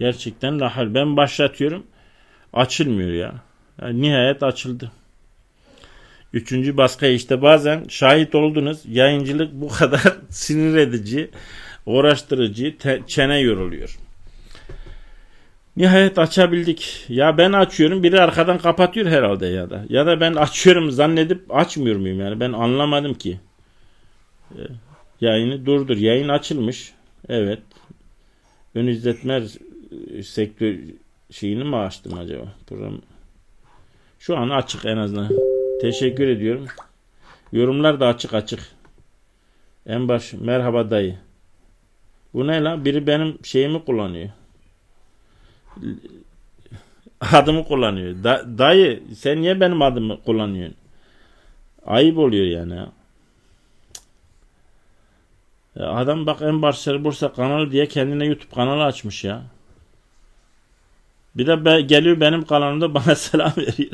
Gerçekten lahal. Ben başlatıyorum. Açılmıyor ya. Yani nihayet açıldı. Üçüncü baskı işte bazen şahit oldunuz yayıncılık bu kadar sinir edici, uğraştırıcı, çene yoruluyor. Nihayet açabildik. Ya ben açıyorum biri arkadan kapatıyor herhalde ya da. Ya da ben açıyorum zannedip açmıyor muyum yani ben anlamadım ki. Ee, Yayını durdur. Yayın açılmış. Evet. Ön izletme sektör şeyini mi açtım acaba? Program. Şu an açık en azından. Teşekkür ediyorum. Yorumlar da açık açık. En baş merhaba dayı. Bu ne lan? Biri benim şeyimi kullanıyor. Adımı kullanıyor. Da- dayı sen niye benim adımı kullanıyorsun? Ayıp oluyor yani ya. Adam bak en başarılı Bursa kanalı diye kendine YouTube kanalı açmış ya. Bir de be- geliyor benim kanalımda bana selam veriyor.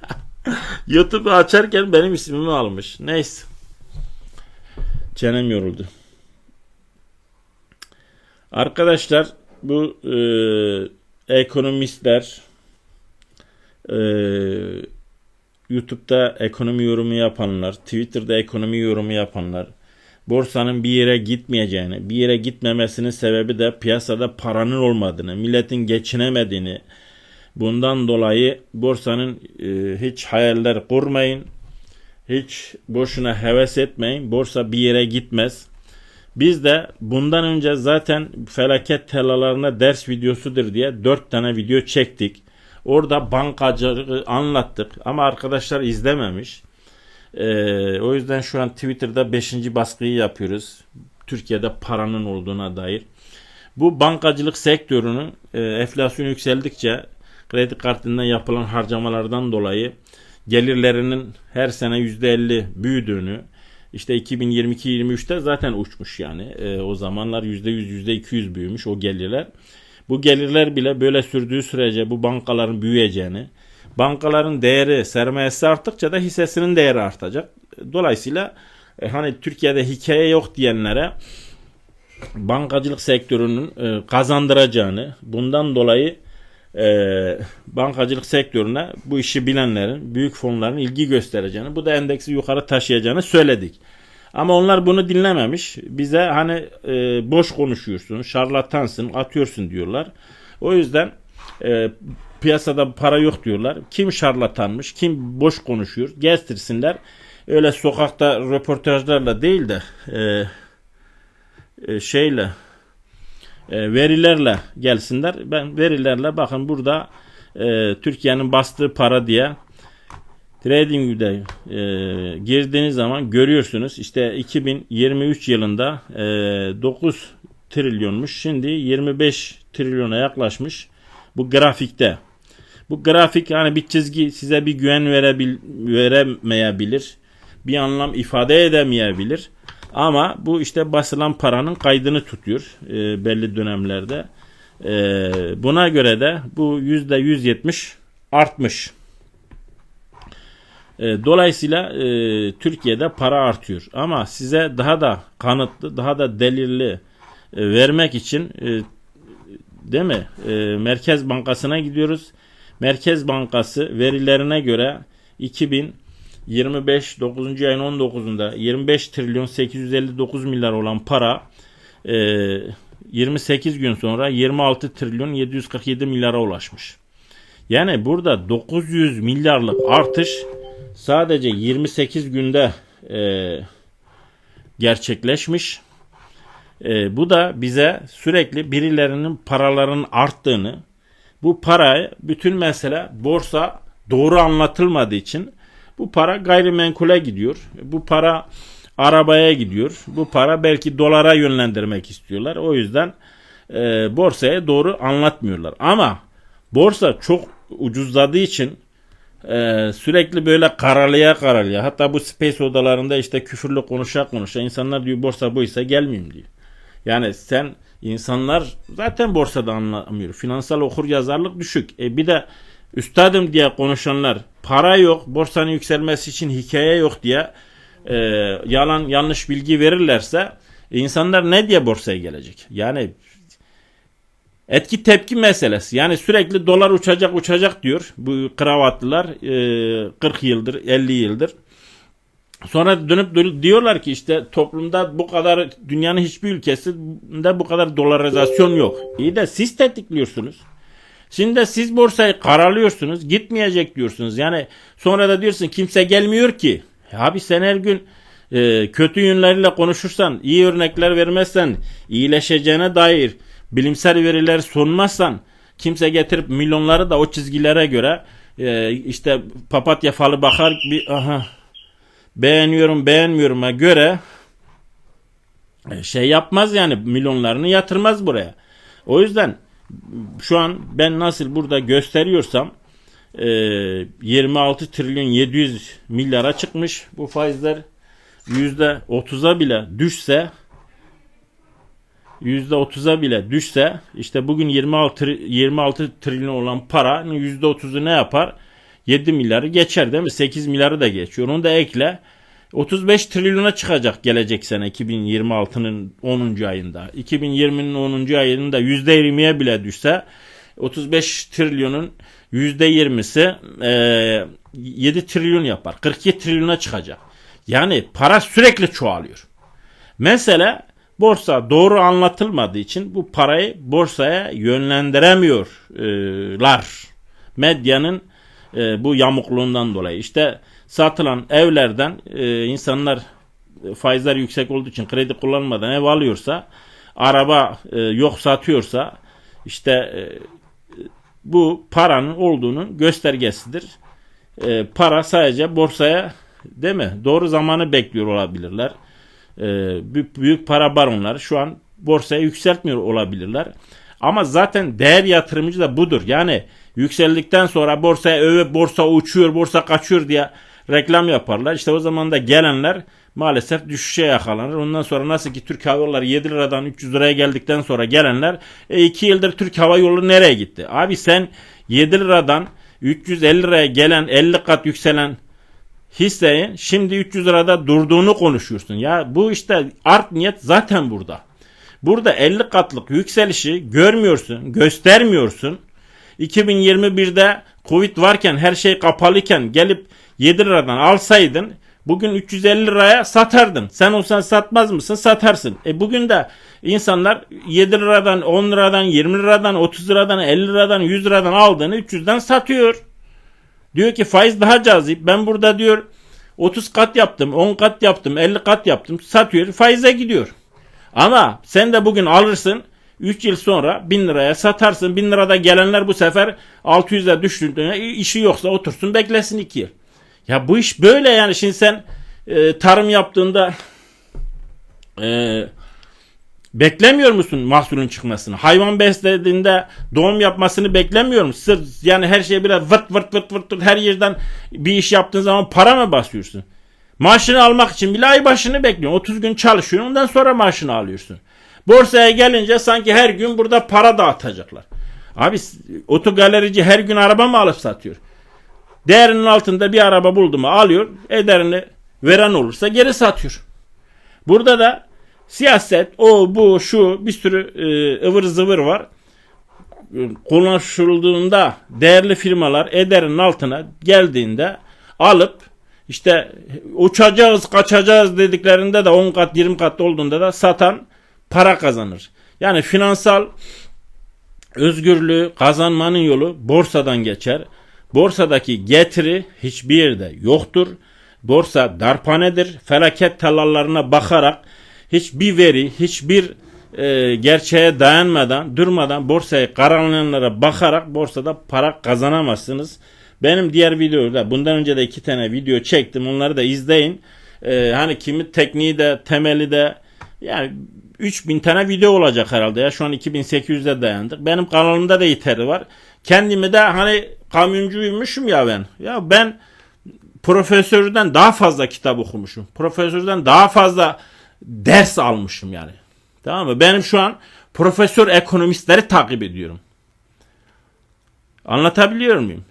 YouTube'u açarken benim ismimi almış. Neyse. Çenem yoruldu. Arkadaşlar bu e, ekonomistler e, YouTube'da ekonomi yorumu yapanlar, Twitter'da ekonomi yorumu yapanlar, borsanın bir yere gitmeyeceğini, bir yere gitmemesinin sebebi de piyasada paranın olmadığını, milletin geçinemediğini, bundan dolayı borsanın e, hiç hayaller kurmayın, hiç boşuna heves etmeyin, borsa bir yere gitmez. Biz de bundan önce zaten felaket tellalarına ders videosudur diye 4 tane video çektik. Orada bankacılığı anlattık ama arkadaşlar izlememiş. Ee, o yüzden şu an Twitter'da 5. baskıyı yapıyoruz. Türkiye'de paranın olduğuna dair. Bu bankacılık sektörünün e, enflasyon yükseldikçe kredi kartından yapılan harcamalardan dolayı gelirlerinin her sene %50 büyüdüğünü işte 2022-23'te zaten uçmuş yani. E, o zamanlar %100 %200 büyümüş o gelirler. Bu gelirler bile böyle sürdüğü sürece bu bankaların büyüyeceğini, bankaların değeri, sermayesi arttıkça da hissesinin değeri artacak. Dolayısıyla e, hani Türkiye'de hikaye yok diyenlere bankacılık sektörünün e, kazandıracağını, bundan dolayı e, bankacılık sektörüne bu işi bilenlerin, büyük fonların ilgi göstereceğini, bu da endeksi yukarı taşıyacağını söyledik. Ama onlar bunu dinlememiş. Bize hani e, boş konuşuyorsun, şarlatansın, atıyorsun diyorlar. O yüzden e, piyasada para yok diyorlar. Kim şarlatanmış, kim boş konuşuyor, gezdirsinler. Öyle sokakta röportajlarla değil de e, e, şeyle e, verilerle gelsinler. Ben verilerle bakın burada e, Türkiye'nin bastığı para diye TradingView'de e, girdiğiniz zaman görüyorsunuz. İşte 2023 yılında e, 9 trilyonmuş. Şimdi 25 trilyona yaklaşmış bu grafikte. Bu grafik hani bir çizgi size bir güven verebil, veremeyebilir. Bir anlam ifade edemeyebilir. Ama bu işte basılan paranın kaydını tutuyor e, belli dönemlerde. E, buna göre de bu %170 artmış. E, dolayısıyla e, Türkiye'de para artıyor. Ama size daha da kanıtlı, daha da delilli e, vermek için e, değil mi? E, Merkez Bankası'na gidiyoruz. Merkez Bankası verilerine göre 2025 9. ayın 19'unda 25 trilyon 859 milyar olan para e, 28 gün sonra 26 trilyon 747 milyara ulaşmış. Yani burada 900 milyarlık artış sadece 28 günde e, gerçekleşmiş. E, bu da bize sürekli birilerinin paralarının arttığını, bu parayı bütün mesele borsa doğru anlatılmadığı için bu para gayrimenkule gidiyor. Bu para arabaya gidiyor. Bu para belki dolara yönlendirmek istiyorlar. O yüzden e, borsaya doğru anlatmıyorlar. Ama borsa çok ucuzladığı için e, sürekli böyle karalıya karalıya hatta bu space odalarında işte küfürlü konuşa konuşa insanlar diyor borsa buysa gelmeyeyim diyor. Yani sen insanlar zaten borsada anlamıyor. Finansal okur yazarlık düşük. E bir de üstadım diye konuşanlar para yok, borsanın yükselmesi için hikaye yok diye e, yalan yanlış bilgi verirlerse insanlar ne diye borsaya gelecek? Yani Etki tepki meselesi. Yani sürekli dolar uçacak uçacak diyor bu kravatlılar e, 40 yıldır 50 yıldır. Sonra dönüp diyorlar ki işte toplumda bu kadar dünyanın hiçbir ülkesinde bu kadar dolarizasyon yok. İyi de siz tetikliyorsunuz. Şimdi de siz borsayı karalıyorsunuz. Gitmeyecek diyorsunuz. Yani sonra da diyorsun kimse gelmiyor ki. Abi sen her gün e, kötü yönleriyle konuşursan, iyi örnekler vermezsen, iyileşeceğine dair bilimsel veriler sunmazsan kimse getirip milyonları da o çizgilere göre e, işte papatya falı bakar bir aha beğeniyorum beğenmiyorum'a göre e, şey yapmaz yani milyonlarını yatırmaz buraya. O yüzden şu an ben nasıl burada gösteriyorsam e, 26 trilyon 700 milyara çıkmış bu faizler yüzde 30'a bile düşse yüzde 30'a bile düşse işte bugün 26 tri- 26 trilyon olan paranın yüzde 30'u ne yapar? 7 milyarı geçer değil mi? 8 milyarı da geçiyor. Onu da ekle. 35 trilyona çıkacak gelecek sene 2026'nın 10. ayında. 2020'nin 10. ayında %20'ye bile düşse 35 trilyonun %20'si e, 7 trilyon yapar. 42 trilyona çıkacak. Yani para sürekli çoğalıyor. Mesele borsa doğru anlatılmadığı için bu parayı borsaya yönlendiremiyorlar. Medyanın e, bu yamukluğundan dolayı. İşte satılan evlerden e, insanlar e, faizler yüksek olduğu için kredi kullanmadan ev alıyorsa, araba e, yok satıyorsa işte e, bu paranın olduğunun göstergesidir. E, para sadece borsaya değil mi? Doğru zamanı bekliyor olabilirler. E, büyük, büyük para baronları şu an borsaya yükseltmiyor olabilirler. Ama zaten değer yatırımcı da budur. Yani yükseldikten sonra borsaya öve borsa uçuyor, borsa kaçıyor diye reklam yaparlar. İşte o zaman da gelenler maalesef düşüşe yakalanır. Ondan sonra nasıl ki Türk Hava Yolları 7 liradan 300 liraya geldikten sonra gelenler e, 2 yıldır Türk Hava Yolu nereye gitti? Abi sen 7 liradan 350 liraya gelen 50 kat yükselen hisseyi şimdi 300 lirada durduğunu konuşuyorsun. Ya bu işte art niyet zaten burada. Burada 50 katlık yükselişi görmüyorsun, göstermiyorsun. 2021'de Covid varken her şey kapalıyken gelip 7 liradan alsaydın bugün 350 liraya satardın. Sen olsan satmaz mısın? Satarsın. E bugün de insanlar 7 liradan, 10 liradan, 20 liradan, 30 liradan, 50 liradan, 100 liradan aldığını 300'den satıyor. Diyor ki faiz daha cazip. Ben burada diyor 30 kat yaptım, 10 kat yaptım, 50 kat yaptım. Satıyor, faize gidiyor. Ama sen de bugün alırsın 3 yıl sonra 1000 liraya satarsın. 1000 lirada gelenler bu sefer 600'e düştüğünde işi yoksa otursun beklesin 2 yıl. Ya bu iş böyle yani şimdi sen e, tarım yaptığında e, beklemiyor musun mahsulün çıkmasını? Hayvan beslediğinde doğum yapmasını beklemiyor musun? Sırf yani her şeye biraz vırt vırt vırt vırt, her yerden bir iş yaptığın zaman para mı basıyorsun? Maaşını almak için bile ay başını bekliyorsun. 30 gün çalışıyorsun ondan sonra maaşını alıyorsun. Borsaya gelince sanki her gün burada para dağıtacaklar. Abi otogalerici her gün araba mı alıp satıyor? Değerinin altında bir araba buldu mu alıyor. Ederini veren olursa geri satıyor. Burada da siyaset o bu şu bir sürü e, ıvır zıvır var. Konuşulduğunda değerli firmalar ederin altına geldiğinde alıp işte uçacağız kaçacağız dediklerinde de 10 kat 20 kat olduğunda da satan para kazanır. Yani finansal özgürlüğü kazanmanın yolu borsadan geçer. Borsadaki getiri hiçbir yerde yoktur. Borsa darpanedir. Felaket tallarlarına bakarak hiçbir veri, hiçbir e, gerçeğe dayanmadan, durmadan borsaya karanlıklara bakarak borsada para kazanamazsınız. Benim diğer videoda bundan önce de iki tane video çektim. Onları da izleyin. E, hani kimi tekniği de temeli de yani 3000 tane video olacak herhalde ya. Şu an 2800'e dayandık. Benim kanalımda da yeteri var. Kendimi de hani kamyoncuymuşum ya ben. Ya ben profesörden daha fazla kitap okumuşum. Profesörden daha fazla ders almışım yani. Tamam mı? Benim şu an profesör ekonomistleri takip ediyorum. Anlatabiliyor muyum?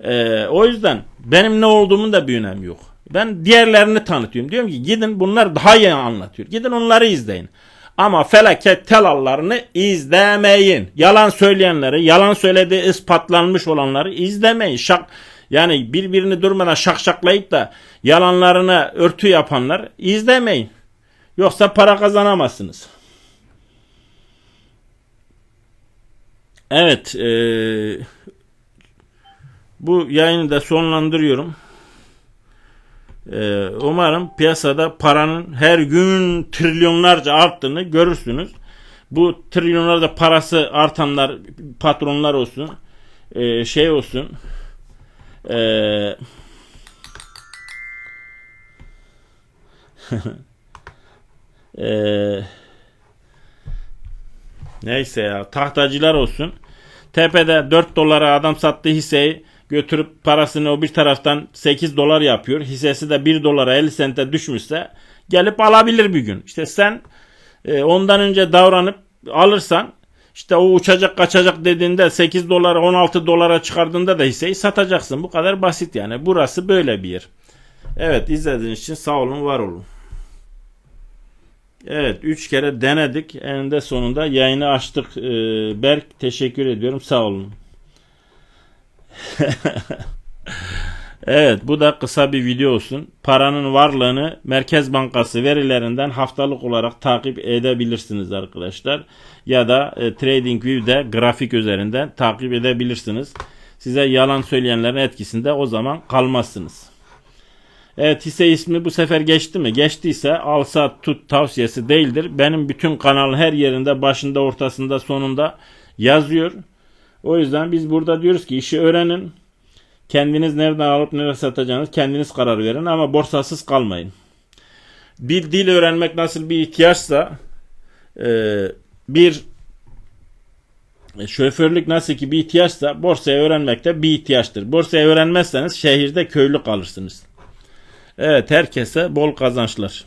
Ee, o yüzden benim ne olduğumun da bir önemi yok. Ben diğerlerini tanıtıyorum. Diyorum ki gidin bunlar daha iyi anlatıyor. Gidin onları izleyin. Ama felaket telallarını izlemeyin. Yalan söyleyenleri, yalan söylediği ispatlanmış olanları izlemeyin. Şak, yani birbirini durmadan şakşaklayıp da yalanlarına örtü yapanlar izlemeyin. Yoksa para kazanamazsınız. Evet, eee, bu yayını da sonlandırıyorum. Eee, umarım piyasada paranın her gün trilyonlarca arttığını görürsünüz. Bu trilyonlarda parası artanlar patronlar olsun, eee, şey olsun, eee eee Neyse ya tahtacılar olsun. Tepede 4 dolara adam sattığı hisseyi götürüp parasını o bir taraftan 8 dolar yapıyor. Hissesi de 1 dolara 50 sente düşmüşse gelip alabilir bir gün. İşte sen e, ondan önce davranıp alırsan işte o uçacak kaçacak dediğinde 8 dolara 16 dolara çıkardığında da hisseyi satacaksın. Bu kadar basit yani. Burası böyle bir yer. Evet izlediğiniz için sağ olun var olun. Evet 3 kere denedik. Eninde sonunda yayını açtık. Ee, Berk teşekkür ediyorum. Sağ olun. evet bu da kısa bir video olsun. Paranın varlığını Merkez Bankası verilerinden haftalık olarak takip edebilirsiniz arkadaşlar. Ya da e, TradingView'de grafik üzerinden takip edebilirsiniz. Size yalan söyleyenlerin etkisinde o zaman kalmazsınız. Evet hisse ismi bu sefer geçti mi? Geçtiyse al sat tut tavsiyesi değildir. Benim bütün kanalın her yerinde başında ortasında sonunda yazıyor. O yüzden biz burada diyoruz ki işi öğrenin. Kendiniz nereden alıp nereye satacağınız kendiniz karar verin ama borsasız kalmayın. Bir dil öğrenmek nasıl bir ihtiyaçsa e, bir şoförlük nasıl ki bir ihtiyaçsa borsayı öğrenmek de bir ihtiyaçtır. Borsayı öğrenmezseniz şehirde köylü kalırsınız. Evet herkese bol kazançlar.